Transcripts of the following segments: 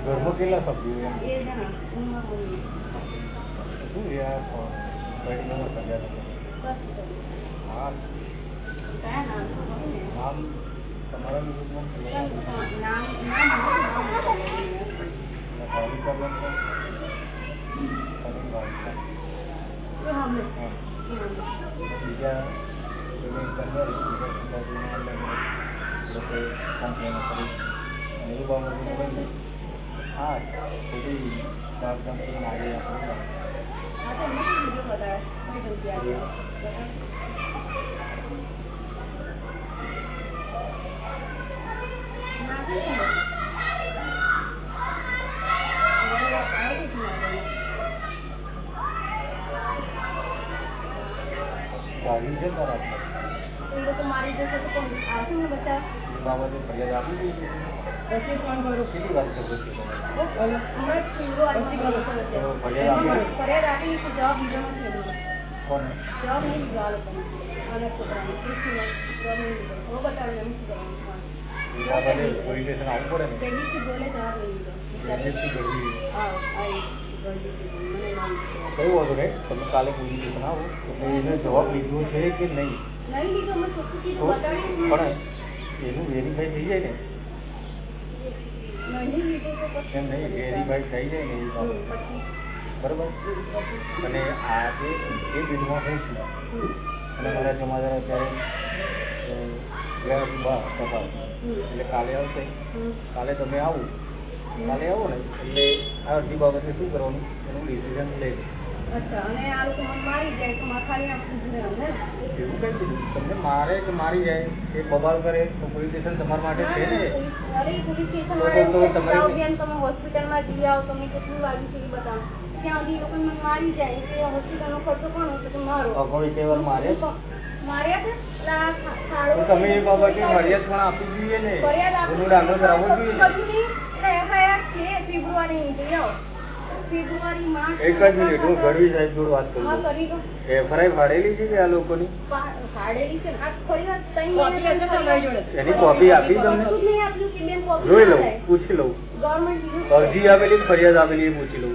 ઘરમાં કેટલા સભ્યો શું સર્જા હા. નામ તમારા y ya se ve entender lo que es tan bien lo que es tan bien ahí vamos a ver ah, se ve está tan bien ahí ah, también yo lo veo ahí બરાબર મારી જશે તો કોણ આવશે ને બચ્ચા બાબતે ફરિયાદ આપી દીધી પછી ફોન કરું. કેટલી વાર છે પછી તમારે હમણાં જ ફીરો ગયો. તો ફરિયાદ આપી ફરિયાદ આપી તો જવાબ નથી નહીં આ અને છોકરાને કૃષ્ણને જવાબ નહીં લીધો હવે બતાવ્યું એમ શું કરવાનું? પોલીસ સ્ટેશન આવવું પડે ને? બોલે જવાબ નહીં લીધો હા આ. કઈ વાંધો નહીં તમે કાલે પૂછી જણાવો એટલે એને જવાબ લીધો છે કે નહીં? પણ એનું વેરીફાઈ થઈ જાય ને? એમ નહીં વેરીફાઈ થઈ જાય ને એ બરાબર? અને આજે એ બિલમાં હું છું અને મારા જમાદાર અત્યારે ગયા બા બહાર એટલે કાલે આવશે. કાલે તમે આવો. કાલે આવો ને? એટલે આ અરજી બાબતે શું કરવાનું? એનું ડિસિઝન લે તમને મારે કે મારી જાય? એ બબાલ કરે તો પોલીસ સ્ટેશન તમારા માટે છે ને? તો- તમે હોસ્પિટલમાં જઈ આવો તમે કેટલું વાગ્યું છે એ બતાવો. ત્યાં સુધી લોકો મને મારી જાય કે હોસ્પિટલનો ખર્ચો કોણ હશે તો મારો? અઘોરી તહેવાર મારે તમે એ બાબતે ફરિયાદ પણ આપવી જોઈએ ને? ફરિયાદ આપી ગુનો જોઈએ ને બધું નહીં, એટલે FIR છે ફેબ્રુઆરીની જઈ ફેબ્રુઆરી માર્ચ એક જ મિનિટ હું ગઢવી સાહેબ જોડે વાત કરું એ એફઆરઆઈ ફાડેલી છે કે આ લોકોની? છે આ ફરી વાર- એની કોપી આપી તમને? જોઈ લઉં પૂછી લઉં. અરજી આપેલી ફરિયાદ આપેલી એ પૂછી લઉં.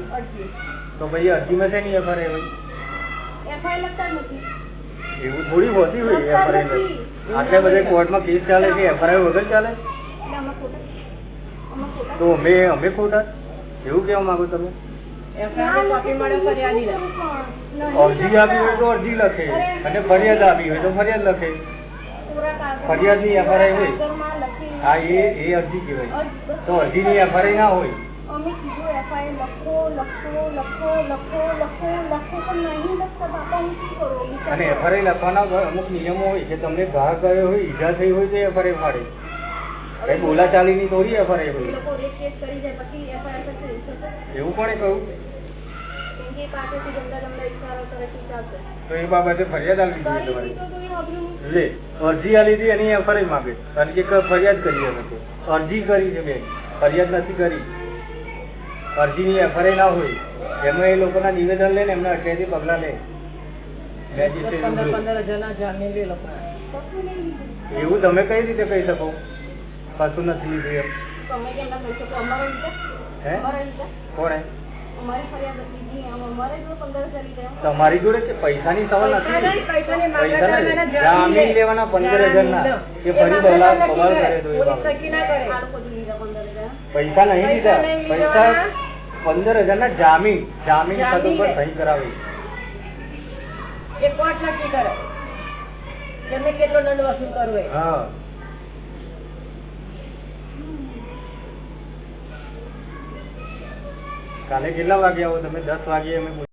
તો ભાઈ અરજીમાં છે નહીં એફઆરઆઈ લખતા નથી. એવું થોડી હોતી હોય એફઆરઆઈ આટલા બધા કોર્ટમાં કેસ ચાલે છે એફઆરઆઈ વગર ચાલે એટલે અમે ખોટા અમે ખોટા તો અમે અમે ખોટા એવું કેવા માંગો તમે? અરજી આવી હોય તો અરજી લખે અને ફરિયાદ આવી હોય તો ફરિયાદ લખે. ફરિયાદની એફઆરઆઈ હોય. હા એ એ અરજી કહેવાય. તો અરજીની એફઆરઆઈ ના હોય. અમે કીધું એફઆઈઆર લખો લખો લખો લખો લખો લખો પણ નહીં લખતા બાપા હું શું કરું અને. એફઆરઆઈ લખવાના અમુક નિયમો હોય કે તમને ઘા ગયો હોય ઈજા થઈ હોય તો એફઆરઆઈ ફાડે. કઈ બોલાચાલીની થોડી એફઆરઆઈ એ થશે એવું કોને કહ્યું? તો એ બાબતે ફરિયાદ આપવી જોઈએ તમારે. લે અરજી આલી હતી એની એફઆરઆઈ માંગે. અને કે ફરિયાદ કરી અમે તો અરજી કરી છે બેન. ફરિયાદ નથી કરી. અરજીની એફઆરઆઈ ના હોય એમાં એ લોકોના નિવેદન લે ને એમના અઠ્યાસી પગલાં લે. એવું તમે કઈ રીતે કહી શકો? કશું નથી લીધું એમ. ના તમારી જોડે કે પૈસાની સવાલ નથી? પૈસા નહીં, પૈસા જામીન લેવાના પંદર હજાર ના કે ફરી બલા સવાલ કરે પૈસા નહીં લીધા. પૈસા પંદર હજાર ના જામીન જામીન પદ ઉપર. સહી કરાવી. એ કોર્ટ નક્કી કરે. કેટલો દંડ વસૂલ કરવો હા. કાલે કેટલા વાગે આવો તમે? દસ વાગે અમે